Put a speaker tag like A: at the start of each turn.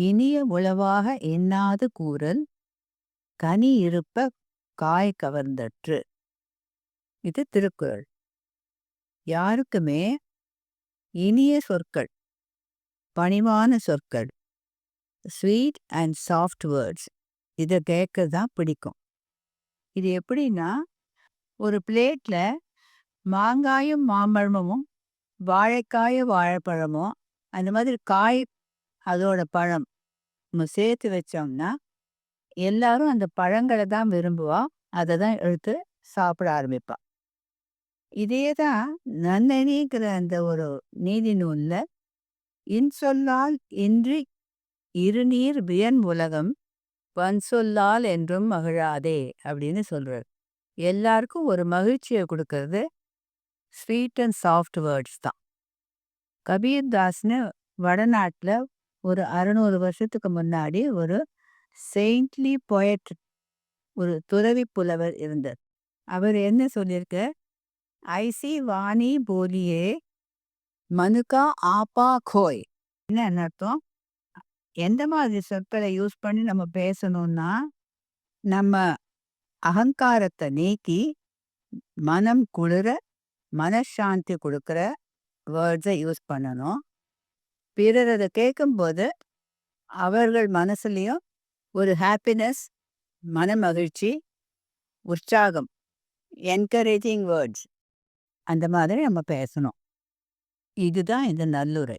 A: இனிய உளவாக எண்ணாது கூறல் கனி இருப்ப காய் கவர்ந்தற்று. இது திருக்குறள். யாருக்குமே இனிய சொற்கள் பணிவான சொற்கள் ஸ்வீட் அண்ட் சாஃப்ட் வேர்ட்ஸ் இதை கேட்க தான் பிடிக்கும். இது எப்படின்னா ஒரு பிளேட்ல மாங்காயும் மாம்பழமும் வாழைக்காயும் வாழைப்பழமும் அந்த மாதிரி காய் அதோட பழம். நம்ம சேர்த்து வச்சோம்னா எல்லாரும் அந்த பழங்களை தான் விரும்புவா. அதை தான் எடுத்து சாப்பிட ஆரம்பிப்பா. இதே தான் நன்னெறிங்கிற அந்த ஒரு நீதி நூல்ல இன்சொல்லால் இன்றி இருநீர் வியன் உலகம் பன்சொல்லால் என்றும் மகிழாதே அப்படின்னு சொல்றாரு. எல்லாருக்கும் ஒரு மகிழ்ச்சியை கொடுக்கறது ஸ்வீட் அண்ட் சாஃப்ட் வேர்ட்ஸ் தான். கபீர் தாஸ்னு வடநாட்டில் ஒரு அறுநூறு வருஷத்துக்கு முன்னாடி ஒரு செயின்ட்லி பொயட் ஒரு துறவி புலவர் இருந்தார். அவர் என்ன சொல்லியிருக்க ஐசி வாணி போலியே மனுக்கா ஆப்பா கோய். என்ன அர்த்தம்? எந்த மாதிரி சொற்களை யூஸ் பண்ணி நம்ம பேசணும்னா நம்ம அகங்காரத்தை நீக்கி மனம் குளிர மனசாந்தி கொடுக்குற வேர்ட்ஸை யூஸ் பண்ணணும். பிறர் அதை கேட்கும்போது அவர்கள் மனசுலேயும் ஒரு ஹாப்பினஸ் மன மகிழ்ச்சி உற்சாகம் என்கரேஜிங் வேர்ட்ஸ் அந்த மாதிரி நம்ம பேசணும். இதுதான் இந்த நல்லுரை.